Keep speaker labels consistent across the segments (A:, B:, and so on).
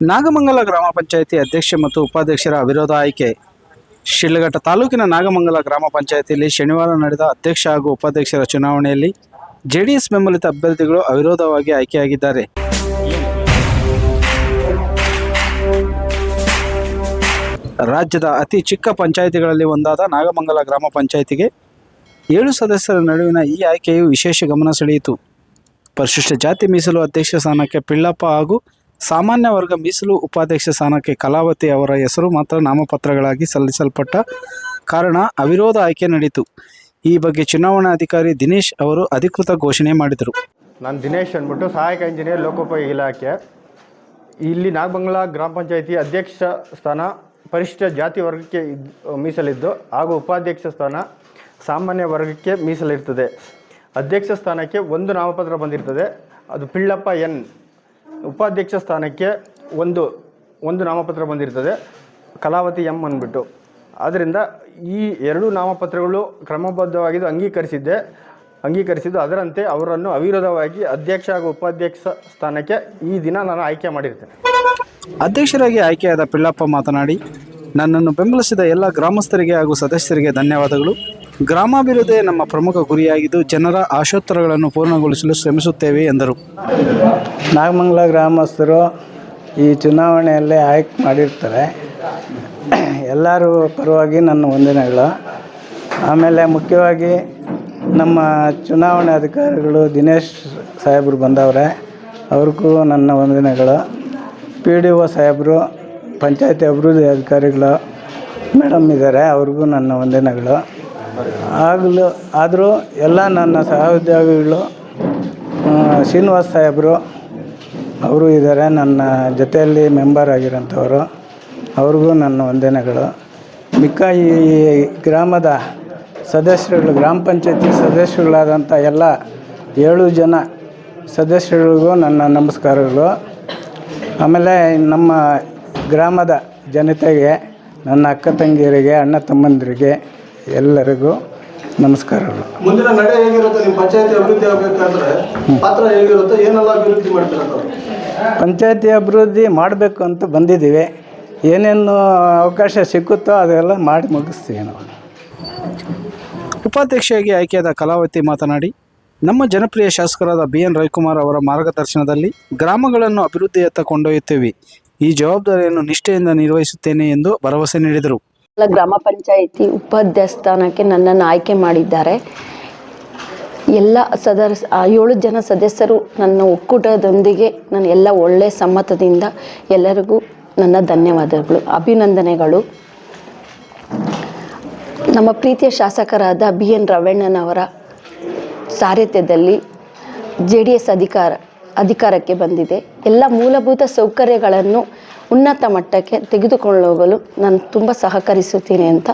A: ನಾಗಮಂಗಲ ಗ್ರಾಮ ಪಂಚಾಯಿತಿ ಅಧ್ಯಕ್ಷ ಮತ್ತು ಉಪಾಧ್ಯಕ್ಷರ ಅವಿರೋಧ ಆಯ್ಕೆ. ಶಿಡ್ಲಘಟ್ಟ ತಾಲೂಕಿನ ನಾಗಮಂಗಲ ಗ್ರಾಮ ಪಂಚಾಯಿತಿಯಲ್ಲಿ ಶನಿವಾರ ನಡೆದ ಅಧ್ಯಕ್ಷ ಹಾಗೂ ಉಪಾಧ್ಯಕ್ಷರ ಚುನಾವಣೆಯಲ್ಲಿ ಜೆಡಿಎಸ್ ಬೆಂಬಲಿತ ಅಭ್ಯರ್ಥಿಗಳು ಅವಿರೋಧವಾಗಿ ಆಯ್ಕೆಯಾಗಿದ್ದಾರೆ. ರಾಜ್ಯದ ಅತಿ ಚಿಕ್ಕ ಪಂಚಾಯಿತಿಗಳಲ್ಲಿ ಒಂದಾದ ನಾಗಮಂಗಲ ಗ್ರಾಮ ಪಂಚಾಯಿತಿಗೆ ಏಳು ಸದಸ್ಯರ ನಡುವಿನ ಈ ಆಯ್ಕೆಯು ವಿಶೇಷ ಗಮನ ಸೆಳೆಯಿತು. ಪರಿಶಿಷ್ಟ ಜಾತಿ ಮೀಸಲು ಅಧ್ಯಕ್ಷ ಸ್ಥಾನಕ್ಕೆ ಪಿಳ್ಳಪ್ಪ ಹಾಗೂ ಸಾಮಾನ್ಯ ವರ್ಗ ಮೀಸಲು ಉಪಾಧ್ಯಕ್ಷ ಸ್ಥಾನಕ್ಕೆ ಕಲಾವತಿ ಅವರ ಹೆಸರು ಮಾತ್ರ ನಾಮಪತ್ರಗಳಾಗಿ ಸಲ್ಲಿಸಲ್ಪಟ್ಟ ಕಾರಣ ಅವಿರೋಧ ಆಯ್ಕೆ ನಡೆಯಿತು ಈ ಬಗ್ಗೆ ಚುನಾವಣಾಧಿಕಾರಿ ದಿನೇಶ್ ಅವರು ಅಧಿಕೃತ ಘೋಷಣೆ ಮಾಡಿದರು.
B: ನಾನು ದಿನೇಶ್ ಅಂದ್ಬಿಟ್ಟು ಸಹಾಯಕ ಇಂಜಿನಿಯರ್ ಲೋಕೋಪಯೋಗಿ ಇಲಾಖೆ. ಇಲ್ಲಿ ನಾಗಬಂಗ್ಲಾ ಗ್ರಾಮ ಪಂಚಾಯಿತಿ ಅಧ್ಯಕ್ಷ ಸ್ಥಾನ ಪರಿಶಿಷ್ಟ ಜಾತಿ ವರ್ಗಕ್ಕೆ ಮೀಸಲಿದ್ದು ಹಾಗೂ ಉಪಾಧ್ಯಕ್ಷ ಸ್ಥಾನ ಸಾಮಾನ್ಯ ವರ್ಗಕ್ಕೆ ಮೀಸಲಿರ್ತದೆ. ಅಧ್ಯಕ್ಷ ಸ್ಥಾನಕ್ಕೆ ಒಂದು ನಾಮಪತ್ರ ಬಂದಿರ್ತದೆ. ಅದು ಪಿಳ್ಳಪ್ಪ ಎನ್. ಉಪಾಧ್ಯಕ್ಷ ಸ್ಥಾನಕ್ಕೆ ಒಂದು ಒಂದು ನಾಮಪತ್ರ ಬಂದಿರ್ತದೆ. ಕಲಾವತಿ ಎಂ ಅಂದ್ಬಿಟ್ಟು. ಆದ್ದರಿಂದ ಈ ಎರಡು ನಾಮಪತ್ರಗಳು ಕ್ರಮಬದ್ಧವಾಗಿದ್ದು ಅಂಗೀಕರಿಸಿದ್ದೆ. ಅಂಗೀಕರಿಸಿದ್ದು ಅದರಂತೆ ಅವರನ್ನು ಅವಿರೋಧವಾಗಿ ಅಧ್ಯಕ್ಷ ಹಾಗೂ ಉಪಾಧ್ಯಕ್ಷ ಸ್ಥಾನಕ್ಕೆ ಈ ದಿನ ನಾನು ಆಯ್ಕೆ ಮಾಡಿರ್ತೇನೆ.
A: ಅಧ್ಯಕ್ಷರಾಗಿ ಆಯ್ಕೆಯಾದ ಪಿಳ್ಳಪ್ಪ ಮಾತನಾಡಿ, ನನ್ನನ್ನು ಬೆಂಬಲಿಸಿದ ಎಲ್ಲ ಗ್ರಾಮಸ್ಥರಿಗೆ ಹಾಗೂ ಸದಸ್ಯರಿಗೆ ಧನ್ಯವಾದಗಳು. ಗ್ರಾಮಾಭಿವೃದ್ಧಿ ನಮ್ಮ ಪ್ರಮುಖ ಗುರಿಯಾಗಿದ್ದು ಜನರ ಆಶೋತ್ತರಗಳನ್ನು ಪೂರ್ಣಗೊಳಿಸಲು ಶ್ರಮಿಸುತ್ತೇವೆ ಎಂದರು.
C: ನಾಗಮಂಗಲ ಗ್ರಾಮಸ್ಥರು ಈ ಚುನಾವಣೆಯಲ್ಲಿ ಆಯ್ಕೆ ಮಾಡಿರ್ತಾರೆ. ಎಲ್ಲರೂ ಪರವಾಗಿ ನನ್ನ ವಂದನೆಗಳು. ಆಮೇಲೆ ಮುಖ್ಯವಾಗಿ ನಮ್ಮ ಚುನಾವಣೆ ಅಧಿಕಾರಿಗಳು ದಿನೇಶ್ ಸಾಹೇಬರು ಬಂದವ್ರೆ, ಅವ್ರಿಗೂ ನನ್ನ ವಂದನೆಗಳು. ಪಿ ಡಿ ಒ ಸಾಹೇಬರು, ಪಂಚಾಯತಿ ಅಭಿವೃದ್ಧಿ ಅಧಿಕಾರಿಗಳು ಮೇಡಮ್ ಇದ್ದಾರೆ, ಅವ್ರಿಗೂ ನನ್ನ ವಂದನೆಗಳು. ಆಗಲೂ ಆದರೂ ಎಲ್ಲ ನನ್ನ ಸಹೋದ್ಯೋಗಿಗಳು ಶ್ರೀನಿವಾಸ್ ಸಾಹೇಬರು ಅವರು ಇದ್ದಾರೆ, ನನ್ನ ಜೊತೆಯಲ್ಲಿ ಮೆಂಬರ್ ಆಗಿರೋಂಥವ್ರು. ಅವ್ರಿಗೂ ನನ್ನ ವಂದನೆಗಳು. ಮಿಕ್ಕ ಈ ಗ್ರಾಮದ ಸದಸ್ಯರುಗಳು, ಗ್ರಾಮ ಪಂಚಾಯತಿ ಸದಸ್ಯರುಗಳಾದಂಥ ಎಲ್ಲ ಏಳು ಜನ ಸದಸ್ಯರಿಗೂ ನನ್ನ ನಮಸ್ಕಾರಗಳು. ಆಮೇಲೆ ನಮ್ಮ ಗ್ರಾಮದ ಜನತೆಗೆ, ನನ್ನ ಅಕ್ಕ ತಂಗಿಯರಿಗೆ, ಅಣ್ಣ ತಮ್ಮಂದಿರಿಗೆ ಎಲ್ಲರಿಗೂ ನಮಸ್ಕಾರಗಳು.
D: ಮುಂದಿನ ನಡೆ ಹೇಗಿರುತ್ತೆ ನಿಮ್ಮ ಪಂಚಾಯತಿ ಅಭಿವೃದ್ಧಿ ಆಗಬೇಕಾದ್ರೆ ಪಾತ್ರ ಹೇಗಿರುತ್ತೆ ಏನೆಲ್ಲ ಅಭಿವೃದ್ಧಿ ಮಾಡ್ತೀರ?
C: ಪಂಚಾಯತಿ ಅಭಿವೃದ್ಧಿ ಮಾಡಬೇಕು ಅಂತ ಬಂದಿದ್ದೀವಿ. ಏನೇನು ಅವಕಾಶ ಸಿಕ್ಕುತ್ತೋ ಅದೆಲ್ಲ ಮಾಡಿ ಮುಗಿಸ್ತೀವಿ ನಾವು.
A: ಉಪಾಧ್ಯಕ್ಷೆಯಾಗಿ ಆಯ್ಕೆಯಾದ ಕಲಾವತಿ ಮಾತನಾಡಿ ನಮ್ಮ ಜನಪ್ರಿಯ ಶಾಸಕರಾದ ಬಿ ಎನ್ ರವಿಕುಮಾರ್ ಅವರ ಮಾರ್ಗದರ್ಶನದಲ್ಲಿ ಗ್ರಾಮಗಳನ್ನು ಅಭಿವೃದ್ಧಿಯತ್ತ ಕೊಂಡೊಯ್ಯುತ್ತೇವೆ. ಈ ಜವಾಬ್ದಾರಿಯನ್ನು ನಿಷ್ಠೆಯಿಂದ ನಿರ್ವಹಿಸುತ್ತೇನೆ ಎಂದು ಭರವಸೆ ನೀಡಿದರು.
E: ಗ್ರಾಮ ಪಂಚಾಯಿತಿ ಉಪಾಧ್ಯಸ್ಥಾನಕ್ಕೆ ನನ್ನನ್ನು ಆಯ್ಕೆ ಮಾಡಿದ್ದಾರೆ. ಎಲ್ಲ ಆ ಏಳು ಜನ ಸದಸ್ಯರು ನನ್ನ ಒಕ್ಕೂಟದೊಂದಿಗೆ ನಾನು ಎಲ್ಲ ಒಳ್ಳೆಯ ಸಮ್ಮತದಿಂದ ಎಲ್ಲರಿಗೂ ನನ್ನ ಧನ್ಯವಾದಗಳು, ಅಭಿನಂದನೆಗಳು. ನಮ್ಮ ಪ್ರೀತಿಯ ಶಾಸಕರಾದ ಬಿ ಎನ್ ರವಣ್ಣನವರ ಸಾರಥ್ಯದಲ್ಲಿ ಜೆ ಡಿ ಎಸ್ ಅಧಿಕಾರ ಅಧಿಕಾರಕ್ಕೆ ಬಂದಿದೆ. ಎಲ್ಲ ಮೂಲಭೂತ ಸೌಕರ್ಯಗಳನ್ನು ಉನ್ನತ ಮಟ್ಟಕ್ಕೆ ತೆಗೆದುಕೊಂಡು ಹೋಗಲು ನಾನು ತುಂಬ ಸಹಕರಿಸುತ್ತೇನೆ ಅಂತ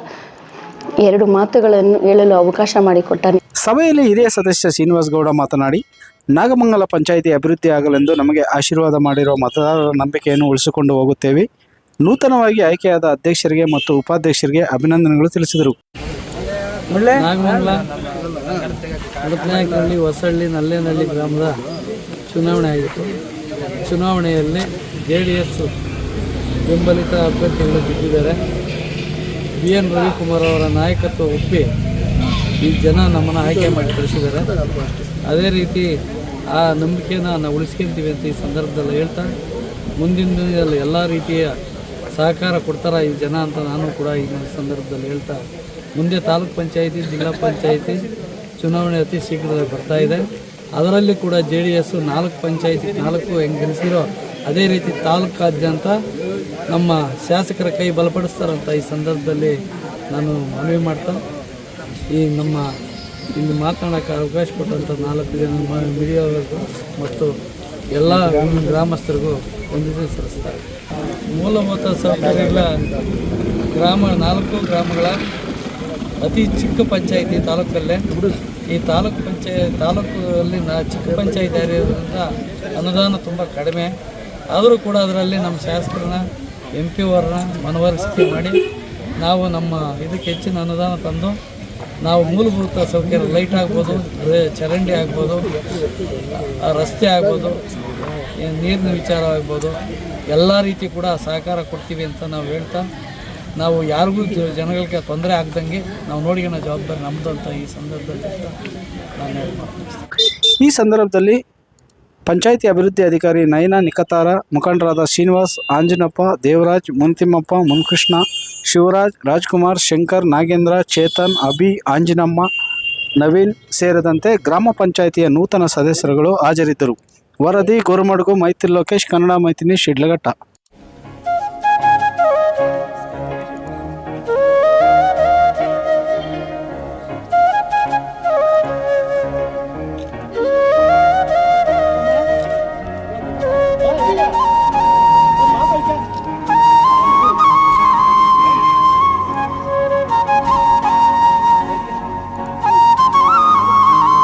E: ಎರಡು ಮಾತುಗಳನ್ನು ಹೇಳಲು ಅವಕಾಶ ಮಾಡಿಕೊಟ್ಟ
A: ಸಭೆಯಲ್ಲಿ ಹಿರಿಯ ಸದಸ್ಯ ಶ್ರೀನಿವಾಸ್ ಗೌಡ ಮಾತನಾಡಿ ನಾಗಮಂಗಲ ಪಂಚಾಯಿತಿ ಅಭಿವೃದ್ಧಿ ಆಗಲೆಂದು ನಮಗೆ ಆಶೀರ್ವಾದ ಮಾಡಿರುವ ಮತದಾರರ ನಂಬಿಕೆಯನ್ನು ಉಳಿಸಿಕೊಂಡು ಹೋಗುತ್ತೇವೆ. ನೂತನವಾಗಿ ಆಯ್ಕೆಯಾದ ಅಧ್ಯಕ್ಷರಿಗೆ ಮತ್ತು ಉಪಾಧ್ಯಕ್ಷರಿಗೆ ಅಭಿನಂದನೆಗಳು ತಿಳಿಸಿದರು.
F: ಹೊಸಹಳ್ಳಿ ನಲ್ಲೇನಹಳ್ಳಿ ಗ್ರಾಮದ ಚುನಾವಣೆ ಆಗಿತ್ತು. ಚುನಾವಣೆಯಲ್ಲಿ ಜೆ ಡಿ ಎಸ್ ಬೆಂಬಲಿತ ಅಭ್ಯರ್ಥಿಗಳು ಬಿದ್ದಿದ್ದಾರೆ ಬಿ ಎನ್ ರವಿಕುಮಾರ್ ಅವರ ನಾಯಕತ್ವ ಒಪ್ಪಿ ಈ ಜನ ನಮ್ಮನ್ನು ಆಯ್ಕೆ ಮಾಡಿ ಕಳಿಸಿದ್ದಾರೆ. ಅದೇ ರೀತಿ ಆ ನಂಬಿಕೆನ ನಾವು ಉಳಿಸ್ಕೊಂತೀವಿ ಅಂತ ಈ ಸಂದರ್ಭದಲ್ಲಿ ಹೇಳ್ತಾ ಮುಂದಿನ ದಿನದಲ್ಲಿ ಎಲ್ಲ ರೀತಿಯ ಸಹಕಾರ ಕೊಡ್ತಾರ ಈ ಜನ ಅಂತ ನಾನು ಕೂಡ ಈ ಸಂದರ್ಭದಲ್ಲಿ ಹೇಳ್ತಾ, ಮುಂದೆ ತಾಲೂಕ್ ಪಂಚಾಯಿತಿ, ಜಿಲ್ಲಾ ಪಂಚಾಯಿತಿ ಚುನಾವಣೆ ಅತಿ ಶೀಘ್ರದಲ್ಲಿ ಬರ್ತಾ ಇದೆ. ಅದರಲ್ಲಿ ಕೂಡ ಜೆ ಡಿ ಎಸ್ಸು ನಾಲ್ಕು ಪಂಚಾಯಿತಿ, ನಾಲ್ಕು ಹೆಂಗೆ ಅದೇ ರೀತಿ ತಾಲೂಕಾದ್ಯಂತ ನಮ್ಮ ಶಾಸಕರ ಕೈ ಬಲಪಡಿಸ್ತಾರಂತ ಈ ಸಂದರ್ಭದಲ್ಲಿ ನಾನು ಮನವಿ ಮಾಡ್ತಾ, ಈ ನಮ್ಮ ಇಲ್ಲಿ ಮಾತನಾಡೋಕ್ಕೆ ಅವಕಾಶ ಕೊಟ್ಟಂಥ ನಾಲ್ಕು ಜನ ಮ- ಮತ್ತು ಎಲ್ಲ ಗ್ರಾಮಸ್ಥರಿಗೂ ಒಂದಿದೆ ಸಲ್ಲಿಸ್ತಾರೆ ಮೂಲಭೂತ ಸೌಕರ್ಯಗಳ ಗ್ರಾಮ ನಾಲ್ಕು ಗ್ರಾಮಗಳ ಅತಿ ಚಿಕ್ಕ ಪಂಚಾಯಿತಿ ತಾಲೂಕಲ್ಲೇ. ಈ ತಾಲೂಕು ಪಂಚಾಯತ್ ತಾಲೂಕಲ್ಲಿ ನಾ ಚಿಕ್ಕ ಪಂಚಾಯತ್ ಆಗಿರೋದ್ರಿಂದ ಅನುದಾನ ತುಂಬ ಕಡಿಮೆ. ಆದರೂ ಕೂಡ ಅದರಲ್ಲಿ ನಮ್ಮ ಶಾಸಕರನ್ನ ಎಂ ಪಿ ಅವರನ್ನ ಮನವರಿಸಿಕೆ ಮಾಡಿ ನಾವು ನಮ್ಮ ಇದಕ್ಕೆ ಹೆಚ್ಚಿನ ಅನುದಾನ ತಂದು ನಾವು ಮೂಲಭೂತ ಸೌಕರ್ಯ ಲೈಟ್ ಆಗ್ಬೋದು ಚರಂಡಿ ಆಗ್ಬೋದು ರಸ್ತೆ ಆಗ್ಬೋದು ನೀರಿನ ವಿಚಾರ ಆಗ್ಬೋದು, ಎಲ್ಲ ರೀತಿ ಕೂಡ ಸಹಕಾರ ಕೊಡ್ತೀವಿ ಅಂತ ನಾವು ಹೇಳ್ತಾ ನಾವು ಯಾರಿಗೂ ಜನಗಳಿಗೆ ತೊಂದರೆ ಆಗ್ದಂಗೆ ನಾವು ನೋಡಿಕೊಳ್ಳೋ ಜವಾಬ್ದಾರಿ ನಮ್ಮದು ಅಂತ ಈ ಸಂದರ್ಭದಲ್ಲಿ
A: ಈ ಸಂದರ್ಭದಲ್ಲಿ ಪಂಚಾಯಿತಿ ಅಭಿವೃದ್ಧಿ ಅಧಿಕಾರಿ ನಯನ ನಿಕತಾರ, ಮುಖಂಡರಾದ ಶ್ರೀನಿವಾಸ್, ಆಂಜನಪ್ಪ, ದೇವರಾಜ್ ಮುನ್ತಿಮ್ಮಪ್ಪ ಮುನ್ಕೃಷ್ಣ, ಶಿವರಾಜ್, ರಾಜ್ಕುಮಾರ್, ಶಂಕರ್, ನಾಗೇಂದ್ರ, ಚೇತನ್, ಅಭಿ, ಆಂಜಿನಮ್ಮ, ನವೀನ್ ಸೇರಿದಂತೆ ಗ್ರಾಮ ಪಂಚಾಯಿತಿಯ ನೂತನ ಸದಸ್ಯರುಗಳು ಹಾಜರಿದ್ದರು. ವರದಿ, ಗೋರುಮಡುಗು, ಮೈತ್ರಿ ಲೋಕೇಶ್, ಕನ್ನಡ ಮೈತ್ರಿ, ಶಿಡ್ಲಘಟ್ಟ.